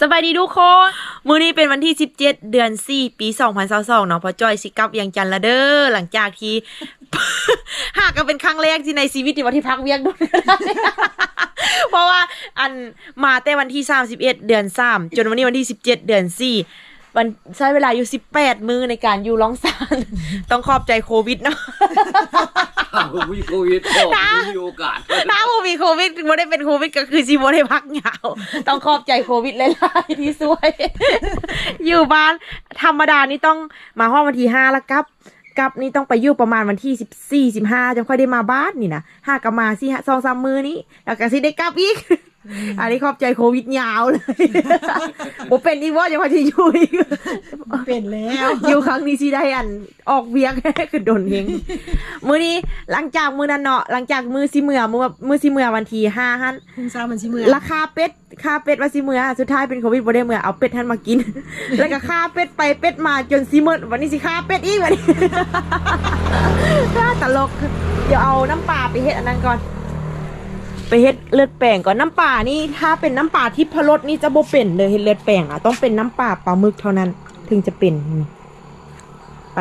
สบายดีทุกคน มื้อนี้เป็นวันที่ 17 เดือน 4 ปี 2022เนาะพอจอยสิกลับเวียังจันทน์ละเด้อหลังจากที่ หากก็เป็นครั้งแรกที่ในชีวิตที่ว่าที่พักเวียงโดนเพราะว่าอันมาแต่วันที่ 31 เดือน 3 จนวันนี้วันที่ 17 เดือน4วันใช้เวลาอยู่ 18 มื้อในการอยู่ร้องสารต้องขอบใจโควิดเนาะถ้าผมมีโควิดก็ไม่มีโอกาส ถ้าโมมีโควิดไม่ได้เป็นโควิดก็คือซีโมได้พักเหงาต้องขอบใจโควิดหลายๆที่ช่วย อยู่บ้านธรรมดานี่ต้องมาห้องวันที่ห้าแล้วกลับกลับนี่ต้องไปอยู่ประมาณวันที่สิบสี่สิบห้าจะค่อยได้มาบ้านนี่นะห้ากลับมาสี่สองสามมือนี้แล้วก็สิได้กลับอีก อันนี้ขอบใจโควิดยาวเลยผมเป็นอีวอยังพอที่อยู่อีกเป็นแล้วอยู่ครั้งนี้สิได้อันออกเวียงคือโดนเฮงมื้อนี้หลังจากมื้อนั้นเนาะหลังจากมื้อสิเมื่อมื้อมื้อสิเมื่อวันที่ห้าฮั่นคุณสาวมันชิเมือราคาเป็ดค่าเป็ดว่าสิเมื่อสุดท้ายเป็นโควิดบ่ได้เมื่อเอาเป็ดท่านมากิน แล้วก็ค่าเป็ดไปเป็ดมาจนสิเมื่อวันนี้สิค่าเป็ดอีกวันนี้ตลกเดี๋ยวเอาน้ำปลาไปเฮ็ดอันนั้นก่อน ไปเฮ็ดเลือดแป้งก่อนน้ำปลานี่ถ้าเป็นน้ำปลาที่พรสนี่จะบ่เป็นเลยเฮ็ดเลือดแป้งอะต้องเป็นน้ำปลาปลาหมึกเท่านั้น ถึงจะเป็นนี่ไป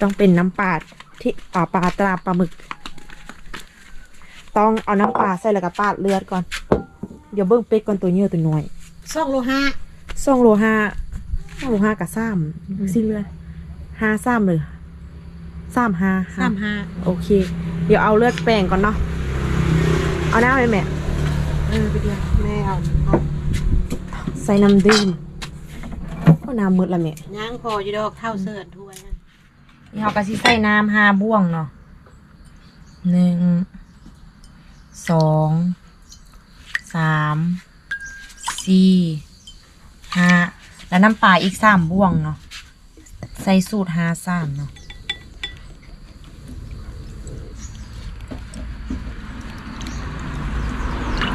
ต้องเป็นน้ำปลาที่ปลาปลาตราปลาหมึก ต้องเอาน้ำปลาใส่แล้วก็ปาดเลือดก่อน เดี๋ยวเบิ่งเป็ดก่อนตัวเยอะตัวน้อยสองโลห้าสองโลห้าสองโลห้ากับซ้ำสิเลือดห้าซ้ำเลยซ้ำห้าสามห้าโอเคเดี๋ยวเอาเลือดแป้งก่อนเนาะ เอาน้ำไปแม่เออไปเดียวแม่เอาเอาใส่น้ำดื่มก็น้ำมืดละแม่ย่างพออยู่ดอกเท่าเสื้อถ้วยนั่นนี่เขาก็สิใส่น้ำห้าบ่วงเนาะหนึ่งสองสามสี่ห้าแล้วน้ำปลาอีกสามบ่วงเนาะใส่สูตรห้าสามเนาะ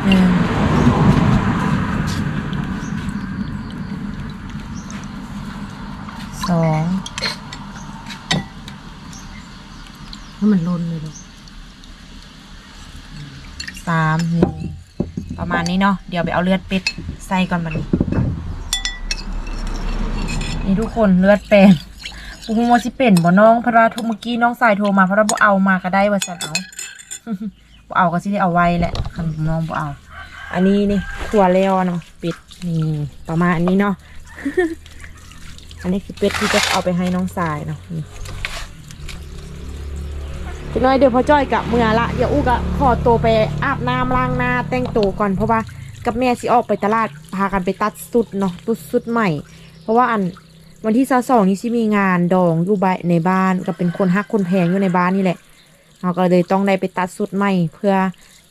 หนึ่ง สอง ให้มันล้นเลยลูกสามนี่ประมาณนี้เนาะเดี๋ยวไปเอาเลือดเป็ดใส่ก่อนบัดนี้นี่ทุกคนเลือดแปลงปูฮูโมชิเป็นบ่น้องพราะว่าทุกเมื่อกี้น้องสายโทรมาเพราะว่าบ่เอามาก็ได้ว่าสันเอาบ่เอาก็สิได้เอาไว้แหละคันน้องบ่เอา อันนี้นี่ขัวแล้วเนาะเป็ดนี่ประมาณนี้เนาะอันนี้คือเป็ดที่จะเอาไปให้น้องสายเนาะ จักหน้อยเดี๋ยวพอจ้อยกับเมื่อละเดี๋ยวอู้ก็ขอตัวไปอาบน้ำล้างหน้าแต่งตัวก่อนเพราะว่ากับแม่สิออกไปตลาดพากันไปตัดสุดเนาะตัดสุดใหม่ เพราะว่าอันวันที่สองนี้สิมีงานดองอยู่บ้านในบ้านก็เป็นคนฮักคนแพงอยู่ในบ้านนี่แหละเราก็เลยต้องได้ไปตัดสุดใหม่ เพื่อ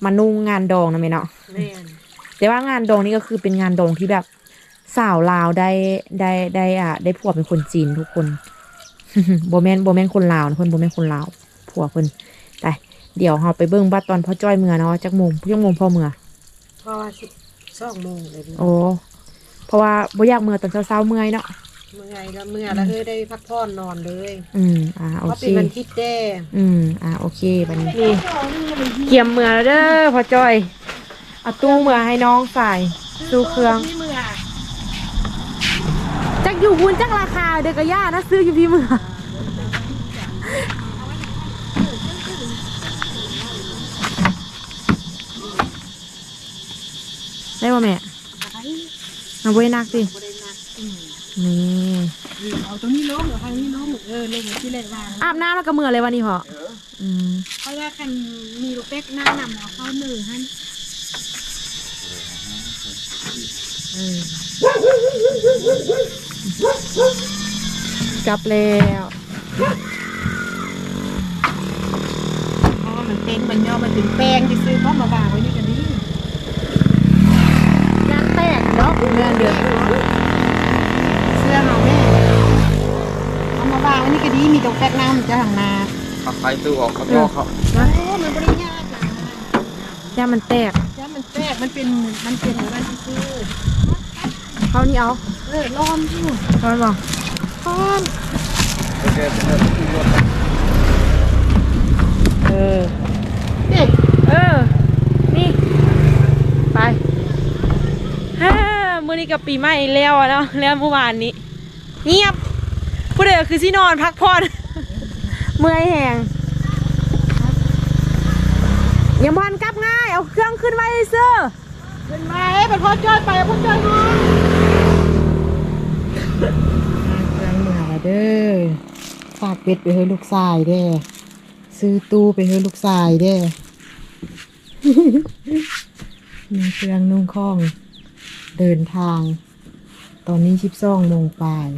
มานุ่งงานดองนะแม่เนาะแม่นแต่ว่างานดองนี่ก็คือเป็นงานดองที่แบบสาวลาวได้ได้ได้อะได้ผัวเป็นคนจีนทุกคนโบแมนโบแมนคนลาวนะเพิ่นโบแมนคนลาว ผัวเพิ่นไปเดี๋ยวเราไปเบิ่งบัดตอนพ่อจ้อยเมื่อเนาะจักโมงจักโมงพ่อเมื่อเพราะว่าสิสองโมงเลยลูกโอ้เพราะว่าบ่อยากเมื่อตอนเช้าๆเมื่อยเนาะเมื่อไงแล้วเมื่อแล้วเฮ้ยได้พักผ่อนนอนเลย อืมอ่าเพโอราะเคเป็นวันทิศแด้อืมอ่าโอเคบัดนี้นี่เกียมเมื่อแล้วเด้อพ่อจ้อยเอาตู้เมื่อให้น้องใส่สู้เครื่องที่เมื่อจักอยู่บุญจักราคาเด็กกะย่านะซื้ออยู่พี่เมือ งได้ป่ะแม่เอาไว้นักสิบ่ได้นักนี่เอาตรงนี้ล้มเอาทางนี้ล้มเออลงที่เลยวางอาบน้ำแล้วก็เมื่อเลยวันนี้พออืมเพราะว่าคันมีลูกเป็กหน้าหนำเอาเข้ามือให้เออกลับแล้วเพราะว่ามันเป็นมันย่อมันถึงแป้งที่ซื้อเข้ามาวางไว้นี่กันนี่ งานแต กเนาะงานเดือดเสื้อเราแม่เอามาวางไว้นี่ก็ดีมีตรงแป๊กน้ำจะห่างนาขับไปตู้ออกข้างนอกเขาโอ้มันบริยากอะย่ามันแตกแล้วมันแป๊กมันเป็นมันเป็นอะไรนี่คือเขานี่เอาเออล้อมอยู่เขาบอกล้อมเออนี่เออ นี่ ไป มื่ อนี้กับปีใหม่แล้วอะเนาะแล้วเมื่อวานนี้ เงียบผู้ใดก็คือที่นอนพักผ่อนเมื่อยแหงอย่าบอลกลับง่าย เอาเครื่องขึ้นไว้เสื้อเป็นไงเป็นพ่อจ้อยไปพ่อจ้อยมาเครื่องมือละเด้อฝากเป็ดไปให้ลูกชายเด้อซื้อตู้ไปให้ลูกชายเด้อมีเครื่องนุ่งข้อง เดินทาง ตอนนี้ชิบซ่องโมงปลาย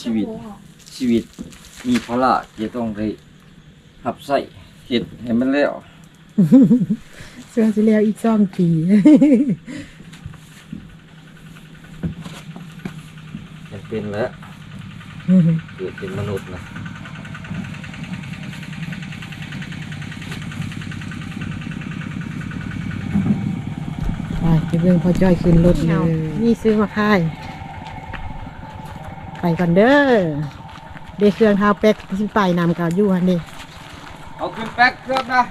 ชีวิต ชีวิตมีภาระจะต้องได้หับใส่เห็ดให้มันแล้ว เสื้อสิแล้วอีกซ่องปีจะเป็นแล้วเกิดเป็นมนุษย์นะ ไปไปเบิ่งพ่อจ้อยขึ้นรถเลยนี่ซื้อมาค่าย ไปก่อนเด้อเดเครื่องเท้าเป็กที่ไปนำกับยู่ฮันเดเอาขึ้นแป๊กเครื่องนะ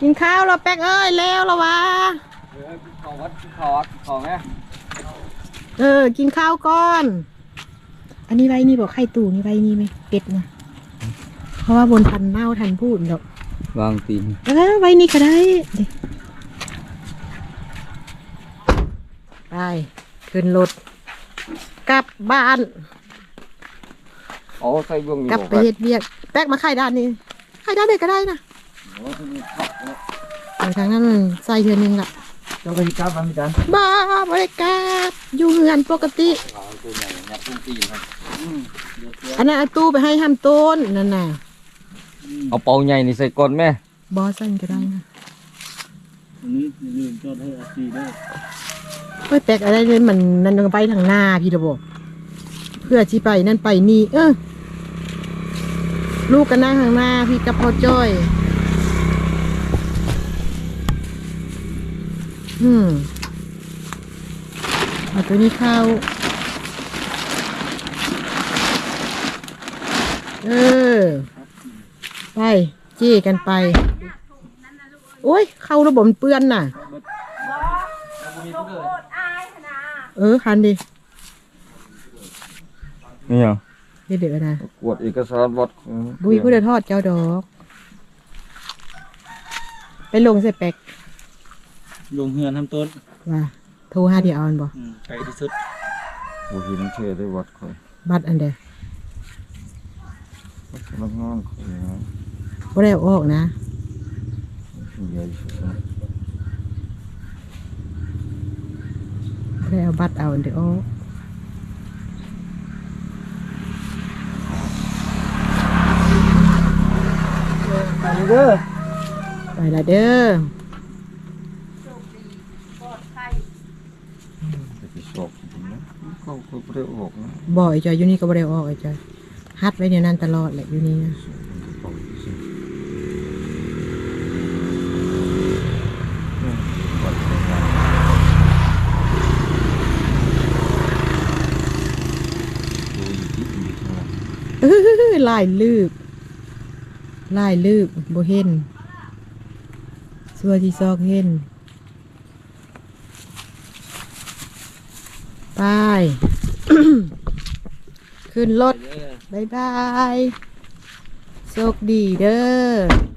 กินข้าวเราเป็กเอ้ยแล้วละวะเออกินข้าววัดกินข้าววัดกินข้าวไงเออ กินข้าวก่อน อันนี้ไว้นี่บอกไข่ตู่นี่ไว้นี่ไหมเป็ดนะเพราะว่าบนทันเน่าทันพูดดอกวางตีนเออไว้นี่ก็ได้เดี๋ยว ไปขึ้นรถกลับบ้านเอาใส่เบื้องนี้กลับไปเฮ็ดเวียกแป๊กมาไข่ด้านนี้ไข่ด้านนี้ก็ได้นะโอ้ยมีข้าวนะเดี๋ยวทางนั้นใส่เทือนึงละเจ้าไปที่ครับอาจารย์บ้าบริการอยู่เฮือนปกติข้าวตัวใหญ่ยัดตุ้งตีนครับอืมเดี๋ยวเดี๋ยวอันนั้นเอาตู้ไปให้ห้ามต้นนั่นน่ะเอาเป่าใหญ่นี่ใส่ก่อนแม่บอสันก็ได้นะอันนี้ลืมจอดให้อาซีด้ วยเฮ้ยแปลกอะไรเลยมันนั่นต้องไปทางหน้าพี่ระบบเพื่อที่ไปนั่นไปนี่ เออลูกกันนั่งทางหน้าพี่กับพ่อจ้อย อืมเอาตัวนี้เข้า เออ ไป จี้กันไป โอ้ย เข้าระบบเปื้อนน่ะ เออคันดินี่ยังเดี๋ยวเดี๋ยวนะกวดเอกสารวัดบุยผู้เดทอดเจ้าดอก ไปลงใส่แปกลงเฮือนทำต้นว่าโทรหาเดียวเอาอันบ่อืมไกลที่สุดโอ้เห็นเชื่อได้วัดคอยบัตรอันเดพนักงานคอยนะบ่ได้เอาออกนะใหญ่สุด นะบ่ได้เอาบัตรเอาอันเดียวออกไปเด้อไปละเด้อจะไปสอบจริงๆนะเขาเขาไม่ได้ออกนะบ่ไอ้จอยอยู่นี่ก็บ่ได้เอาออกไอ้จอยฮัดไว้ในนั้นตลอดแหละอยู่นี่นะ บอกสิวัดใช้งานดูอยู่ที่อยู่ที่นั่น อื้อ ลายลืบลายลืบบ่เห็นสัวที่ซอกเห็นไป ขึ้นรถบายบายโชคดีเด้อ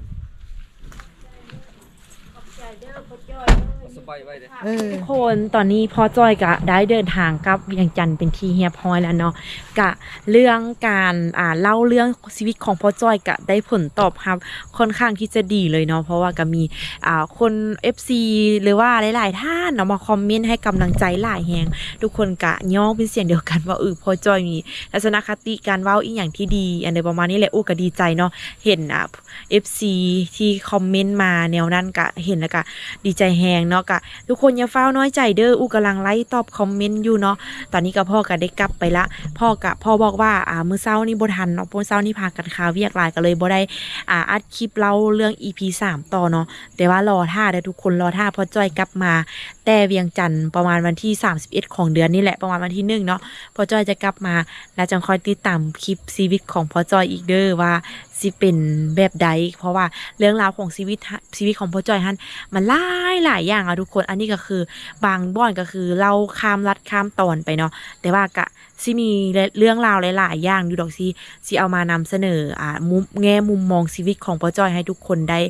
เออทุกคนตอนนี้พ่อจอยกะได้เดินทางกลับเวียงจันทร์เป็นที่เฮียบร้อยแล้วเนาะกะเรื่องการอ่าเล่าเรื่องชีวิตของพ่อจอยกะได้ผลตอบครับ ค่อนข้างที่จะดีเลยเนาะเพราะว่าก็มีอ่าคน FC หรือว่าหลายๆ ท่านเนาะมาคอมเมนต์ให้กำลังใจหลายแฮงทุกคนกะย่องเป็นเสียงเดียวกันว่าเออพ่อจอยมีทัศนคติการเว้าอีกอย่างที่ดีอันใดประมาณนี้แหละอู้ก็ดีใจเนาะเห็นอะ FC ที่คอมเมนต์มาแนวนั้นกะเห็นแล้วกะดีใจแฮงเนาะกะทุกคนอย่าเฝ้าน้อยใจเด้ออู้กำลังไล่ตอบคอมเมนต์อยู่เนาะตอนนี้ก็พ่อก็ได้กลับไปละพ่อกะพ่อบอกว่าอ่ามื้อเช้านี่บ่ทันเนาะมื้อเช้านี่พากันคาเวียกหลายก็เลยบ่ได้อ่าอัดคลิปเล่าเรื่อง EP 3ต่อเนาะแต่ว่ารอท่าเด้อทุกคนรอท่าพ่อจ้อยกลับมา แต่เวียงจันทร์ประมาณวันที่ 31 ของเดือนนี่แหละประมาณวันที่หนึ่งเนาะพ่อจ้อยจะกลับมา แล้วจังคอยติดตามคลิปชีวิตของพ่อจ้อยอีกเด้อว่า สิเป็นแบบใด เพราะว่าเรื่องราวของชีวิตชีวิตของพ่อจอยฮันมันหลายหลายอย่างอะทุกคนอันนี้ก็คือบางบ่อนก็คือเล่าข้ามรัดข้ามตอนไปเนาะแต่ว่ากะสิมีเรื่องราวหลาย ๆ อย่างอยู่ดอกสิสิเอามานำเสนออ่ามุมแง่มุมมองชีวิตของพ่อจอยให้ทุกคนได้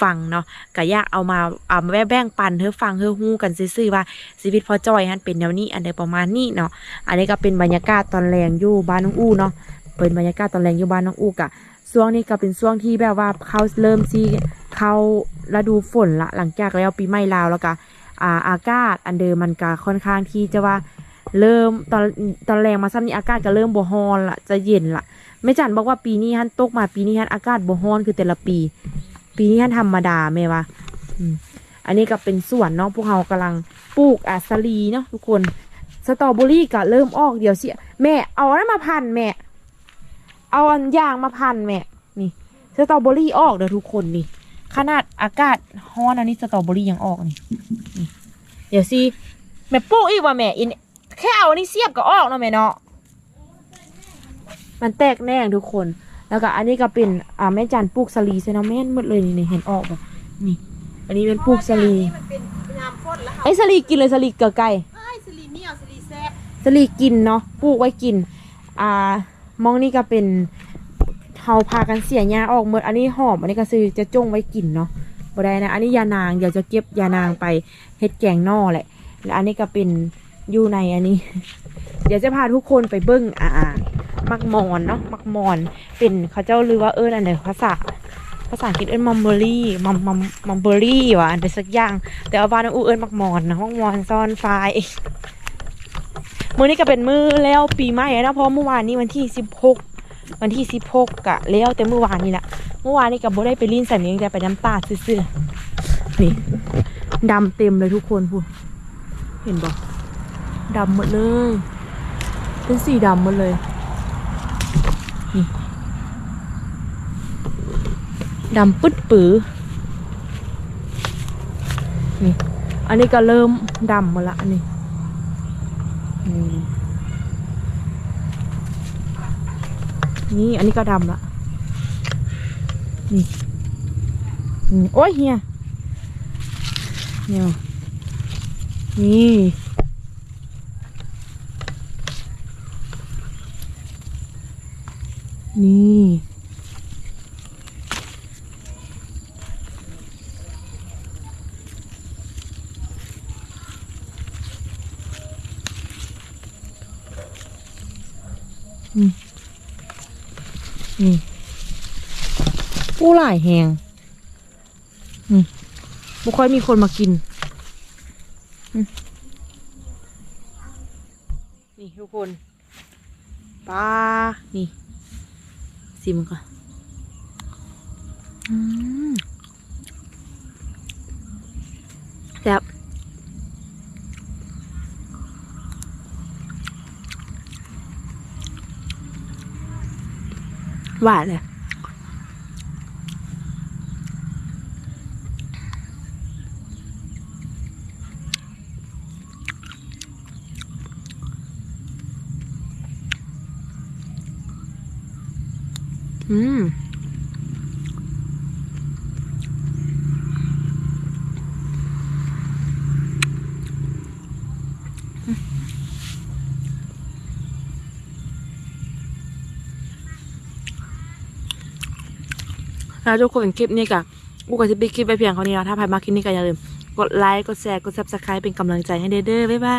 ฟังเนาะก็อยากเอามาเอามาแบ่งปันเฮ้ฟังเฮ้ฮู้กันซื่อๆว่าชีวิตพ่อจอยฮันเป็นแนวนี้อันใดประมาณนี้เนาะอันนี้ก็เป็นบรรยากาศตอนแรงอยู่บ้านน้องอู้เนาะเป็นบรรยากาศตอนแรงอยู่บ้านน้องอู้กะ ช่วงนี้ก็เป็นช่วงที่แบบว่าเขาเริ่มซีเข้าฤดูฝนละหลังจากแล้วปีใหม่ลาวแล้วก็อ่าอากาศอันเดิมมันก็ค่อนข้างที่จะว่าเริ่มตอนตอนแรงมาซ้ำนี้อากาศก็เริ่มบ่ฮอนละจะเย็นละแม่จันบอกว่าปีนี้ฮันตกมาปีนี้ฮันอากาศบ่ฮอนคือแต่ละปี ปีนี้ฮันธรรมดาแม่ว่าอืมอันนี้ก็เป็นสวนเนาะพวกเรากำลังปลูกอาสลีเนาะทุกคนสตรอเบอรี่ก็เริ่มออกเดี๋ยวเสิแม่เอาอันนั้นมาพันแม่ เอาอันยางมาพันแม่นี่สตรอเบอรี่ออกเด้อทุกคนนี่ ขนาดอากาศฮ้อนอันนี้สตรอเบอรี่ยังออกนี่นี่เดี๋ยวสิแม่ปลูกอีกว่าแม่อินแค่เอาอันนี้เสียบก็ออกเนาะแม่เนาะมันแตกแน่ทุกคน แล้วก็อันนี้ก็เป็นอ่าแม่จันปลูกสลีใช่เนาะแม่นหมดเลยนี่นี่เห็นออกแบบนี่ อันนี้เป็นปลูกสลีมันเป็นยามฝนแล้วไอ้สลีกินเลยสลีเกลือไก่ไอ้สลีเหนียวสลีแซ่บสลีกินเนาะปลูกไว้กิน อ่า มองนี่ก็เป็นเฮาพากันเสียหญ้าออกหมดอันนี้หอม อันนี้ก็คือจะจ้งไว้กินเนาะบ่ได้นะ อันนี้ยานางเดี๋ยวจะเก็บยานางไปเฮ็ดแกงนอแหละ แล้วอันนี้ก็เป็นอยู่ในอันนี้ เดี๋ยวจะพาทุกคนไปเบิ้งอ่ามักมอนเนาะมักมอน เป็นเขาเจ้าลือว่าเอิ้นอันไหนภาษาภาษาอังกฤษเอิ้นมัมเบอรี่มัมมัมมัมเบอรี่วะอันใดสักอย่าง แต่ว่าบ้านองอูเอิ้นมักมอนนะมักมอนซ่อนไฟ มื้อนี้ก็เป็นมื้อแล้วปีใหม่แล้วนะเพราะเมื่อวานนี้วันที่สิบหกวันที่สิบหกกะแล้วแต่เมื่อวานนี้แหละเมื่อวานนี้กับโบได้ไปลิ้นใส่เมียงแต่ไปน้ำตาซื่อๆนี่ดำเต็มเลยทุกคนพูดเห็นบอกดำหมดเลย เป็นสีดำหมดเลยนี่ดำปึ๊ดปือนี่อันนี้ก็เริ่มดำหมดละอันนี้ นี่อันนี้ก็ดำละนี่อืมโอ้ยเฮียเนี่ยนี่นี่ นี่ผู้หลายแหงบ่ค่อยมีคนมากิน นี่ทุกคนปลา นี่ซิมก่อนแซ่บ หวานเลยอืม นะทุกคนคลิปนี้กะกูก็จะไปคลิปไปเพียงเท่านี้แล้วถ้าใครมาคลิปนี้ก็อย่าลืมกดไลค์กดแชร์กดซับสไครป์เป็นกำลังใจให้เด้อๆบ๊ายบาย